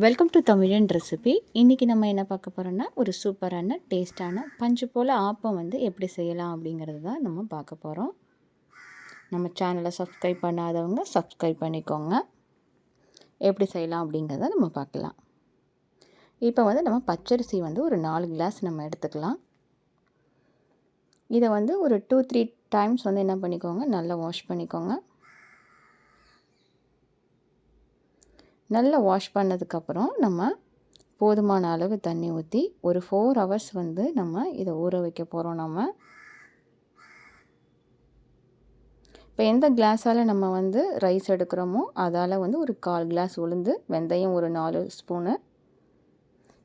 Welcome to தமிழன் recipe இன்றைக்கி நம்ம என்ன பார்க்க போகிறோன்னா ஒரு சூப்பரான டேஸ்டான பஞ்சு போல் ஆப்பம் வந்து எப்படி செய்யலாம் அப்படிங்கிறது தான் நம்ம பார்க்க போகிறோம் நம்ம சேனலை சப்ஸ்கிரைப் பண்ணாதவங்க சப்ஸ்கிரைப் பண்ணிக்கோங்க. எப்படி செய்யலாம் அப்படிங்கிறத நம்ம பார்க்கலாம். இப்போ வந்து நம்ம பச்சரிசி வந்து ஒரு நாலு கிளாஸ் நம்ம எடுத்துக்கலாம். இதை வந்து ஒரு டூ த்ரீ டைம்ஸ் வந்து என்ன பண்ணிக்கோங்க நல்லா வாஷ் பண்ணிக்கோங்க. நல்லா வாஷ் பண்ணதுக்கப்புறம் நம்ம போதுமான அளவு தண்ணி ஊற்றி ஒரு ஃபோர் ஹவர்ஸ் வந்து நம்ம இதை ஊற வைக்க போகிறோம் நம்ம இப்போ எந்த கிளாஸால் நம்ம வந்து ரைஸ் எடுக்கிறோமோ அதால் வந்து ஒரு கால் கிளாஸ் உளுந்து வெந்தயம் ஒரு நாலு ஸ்பூனு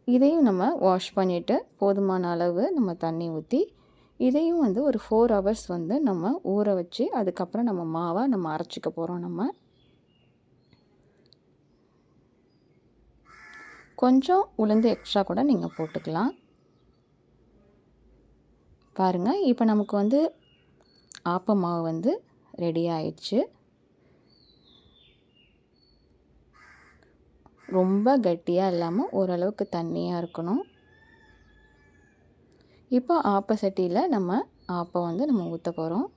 இதையும் நம்ம வாஷ் பண்ணிவிட்டு போதுமான அளவு நம்ம தண்ணி ஊற்றி இதையும் வந்து ஒரு ஃபோர் ஹவர்ஸ் வந்து நம்ம ஊற வச்சு அதுக்கப்புறம் நம்ம மாவை நம்ம அரைச்சிக்க போகிறோம் நம்ம. கொஞ்சம் உளுந்து எக்ஸ்ட்ரா கூட நீங்கள் போட்டுக்கலாம். பாருங்கள் இப்போ நமக்கு வந்து ஆப்ப மாவு வந்து ரெடி ஆயிடுச்சு. ரொம்ப கட்டியாக இல்லாமல் ஓரளவுக்கு தண்ணியாக இருக்கணும். இப்போ ஆப்ப சட்டியில் நம்ம ஆப்பம் வந்து நம்ம ஊற்ற போகிறோம்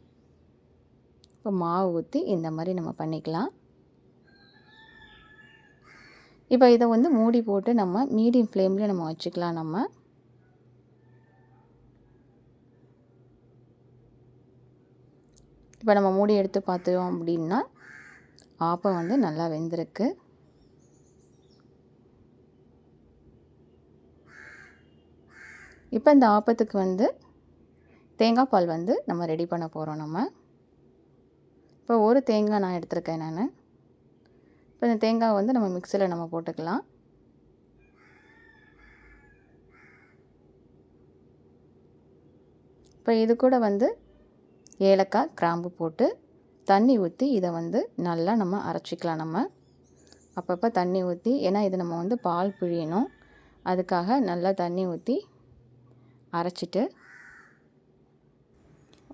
இப்போ மாவு ஊற்றி இந்த மாதிரி நம்ம பண்ணிக்கலாம். இப்போ இதை வந்து மூடி போட்டு நம்ம மீடியம் ஃப்ளேமில் நம்ம வச்சுக்கலாம். நம்ம இப்போ நம்ம மூடி எடுத்து பார்த்தோம் அப்படின்னா ஆப்பம் வந்து நல்லா வெந்திருக்கு. இப்போ இந்த ஆப்பத்துக்கு வந்து தேங்காய் பால் வந்து நம்ம ரெடி பண்ண போகிறோம் நம்ம. இப்போ ஒரு தேங்காய் நான் எடுத்திருக்கேன் நான். இப்போ இந்த தேங்காய் வந்து நம்ம மிக்சியில் நம்ம போட்டுக்கலாம். இப்போ இது கூட வந்து ஏலக்காய் கிராம்பு போட்டு தண்ணி ஊற்றி இதை வந்து நல்லா நம்ம அரைச்சிக்கலாம் நம்ம. அப்பப்போ தண்ணி ஊற்றி ஏன்னா இது நம்ம வந்து பால் பிழியணும். அதுக்காக நல்லா தண்ணி ஊற்றி அரைச்சிட்டு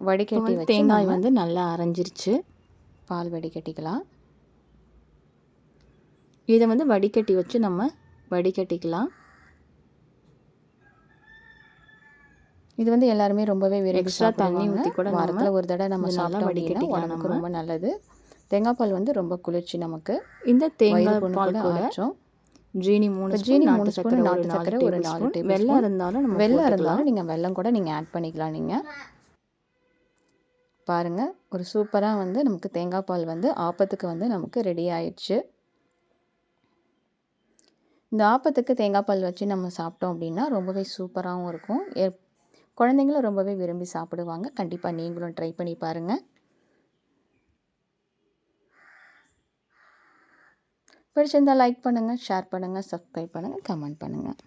வடிகட்டி தேங்காய் வந்து நல்லா அரைஞ்சிருச்சு. பால் வடிகட்டிக்கலாம். இதை வந்து வடிகட்டி வச்சு நம்ம வடிகட்டிக்கலாம். இது வந்து எல்லாருமே ரொம்பவே விரும்பி எக்ஸ்ட்ரா தண்ணி ஊற்றி கூட வாரத்தில் ஒரு தடவை நம்ம நல்லா வடிகட்டி உடம்புக்கு ரொம்ப நல்லது. தேங்காய் பால் வந்து ரொம்ப குளிர்ச்சி நமக்கு. இந்த தேங்காய் பால் கூட ஜீனி மூணு ஜீனி மூணு ஸ்பூன் நாட்டு சக்கரை ஒரு நாலு டேபிள் வெள்ளம் இருந்தாலும் நம்ம வெள்ளம் இருந்தாலும் நீங்கள் வெள்ளம் கூட நீங்கள் ஆட் பண்ணிக்கலாம் நீங்கள் பாருங்கள் ஒரு சூப்பராக வந்து நமக்கு தேங்காய் பால் வந்து ஆப்பத்துக்கு வந்து நமக்கு ரெடி ஆயிடுச்சு. இந்த ஆப்பத்துக்கு தேங்காய் பால் வச்சு நம்ம சாப்பிட்டோம் அப்படின்னா ரொம்பவே சூப்பராகவும் இருக்கும். குழந்தைங்களும் ரொம்பவே விரும்பி சாப்பிடுவாங்க. கண்டிப்பாக நீங்களும் ட்ரை பண்ணி பாருங்கள் பிடிச்சிருந்தால் லைக் பண்ணுங்கள் ஷேர் பண்ணுங்கள் சப்ஸ்கிரைப் பண்ணுங்கள் கமெண்ட் பண்ணுங்கள்